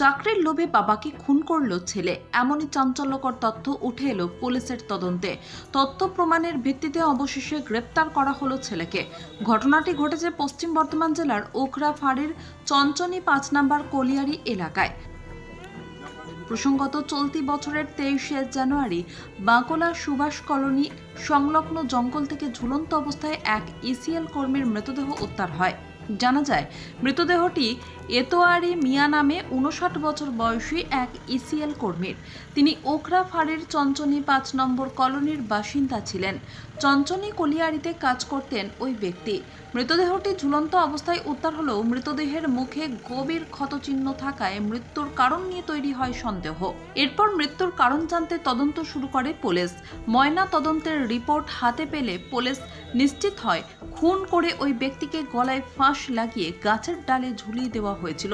চাকরির লোভে বাবাকে খুন করল ছেলে। এমনই চাঞ্চল্যকর তথ্য উঠে এলো পুলিশের তদন্তে। তথ্য প্রমাণের ভিত্তিতে অবশেষে গ্রেপ্তার করা হলো ছেলেকে। ঘটনাটি ঘটেছে পশ্চিম বর্ধমান জেলার ওখরা ফাঁড়ির চঞ্চনী পাঁচ নম্বর কলিয়ারি এলাকায়। প্রসঙ্গত, চলতি বছরের তেইশে জানুয়ারি বাঁকলা সুভাষ কলোনি সংলগ্ন জঙ্গল থেকে ঝুলন্ত অবস্থায় এক ইসিএল কর্মীর মৃতদেহ উদ্ধার হয়। জানা যায়, মৃতদেহটি এতোয়ারি মিয়া নামে উনষাট বছর বয়সী এক ইসিএল কর্মীর। তিনি ওখরা ফাঁড়ির চঞ্চনী পাঁচ নম্বর কলোনির বাসিন্দা ছিলেন। চঞ্চনী কলিয়ারিতে কাজ করতেন ওই ব্যক্তি। মৃতদেহটি ঝুলন্ত অবস্থায় উদ্ধার হলেও মৃতদেহের মুখে গভীর ক্ষতচিহ্ন থাকায় মৃত্যুর কারণ নিয়ে তৈরি হয় সন্দেহ। এরপর মৃত্যুর কারণ জানতে তদন্ত শুরু করে পুলিশ। ময়না তদন্তের রিপোর্ট হাতে পেলে পুলিশ নিশ্চিত হয়, খুন করে ওই ব্যক্তিকে গলায় ফাঁস লাগিয়ে গাছের ডালে ঝুলিয়ে দেওয়া হয়েছিল।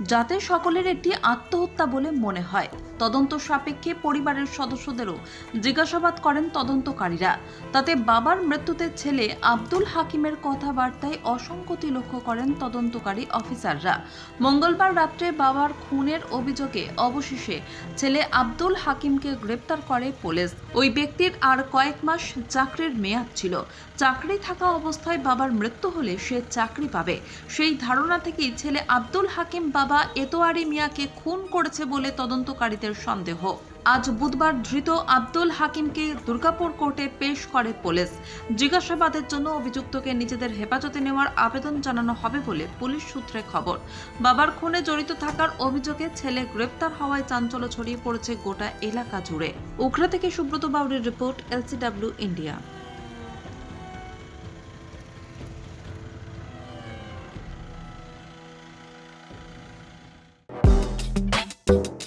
যাতে সকলের একটি আত্মহত্যা বলে মনে হয়। তদন্ত সাপেক্ষে পরিবারের সদস্যদেরও জিজ্ঞাসাবাদ করেন তদন্তকারীরা। তাতে বাবার মৃত্যুতে ছেলে আব্দুল হাকিমের কথাবার্তায় অসঙ্গতি লক্ষ্য করেন তদন্তকারী অফিসাররা। মঙ্গলবার রাত্রে বাবার খুনের অভিযোগে অবশেষে ছেলে আব্দুল হাকিমকে গ্রেপ্তার করে পুলিশ। ওই ব্যক্তির আর কয়েক মাস চাকরির মেয়াদ ছিল। চাকরি থাকা অবস্থায় বাবার মৃত্যু হলে সে চাকরি পাবে। সেই ধারণা থেকেই ছেলে আব্দুল হাকিম বাবা এতোয়ারি মিয়াকে খুন করেছে বলে তদন্তকারীদের সন্দেহ। আজ বুধবার ধৃত আব্দুল হাকিমকে দুর্গাপুর কোর্টে পেশ করে পুলিশ। জিজ্ঞাসাবাদের জন্য অভিযুক্তকে নিজেদের হেফাজতে নেওয়ার আবেদন জানানো হবে বলে পুলিশ সূত্রে খবর। বাবার খুনে জড়িত থাকার অভিযোগে ছেলে গ্রেপ্তার হওয়ায় চাঞ্চল্য ছড়িয়ে পড়েছে গোটা এলাকা জুড়ে। উখরা থেকে সুব্রত বাউরের রিপোর্ট, এলসিডব্লিউ, ইন্ডিয়া।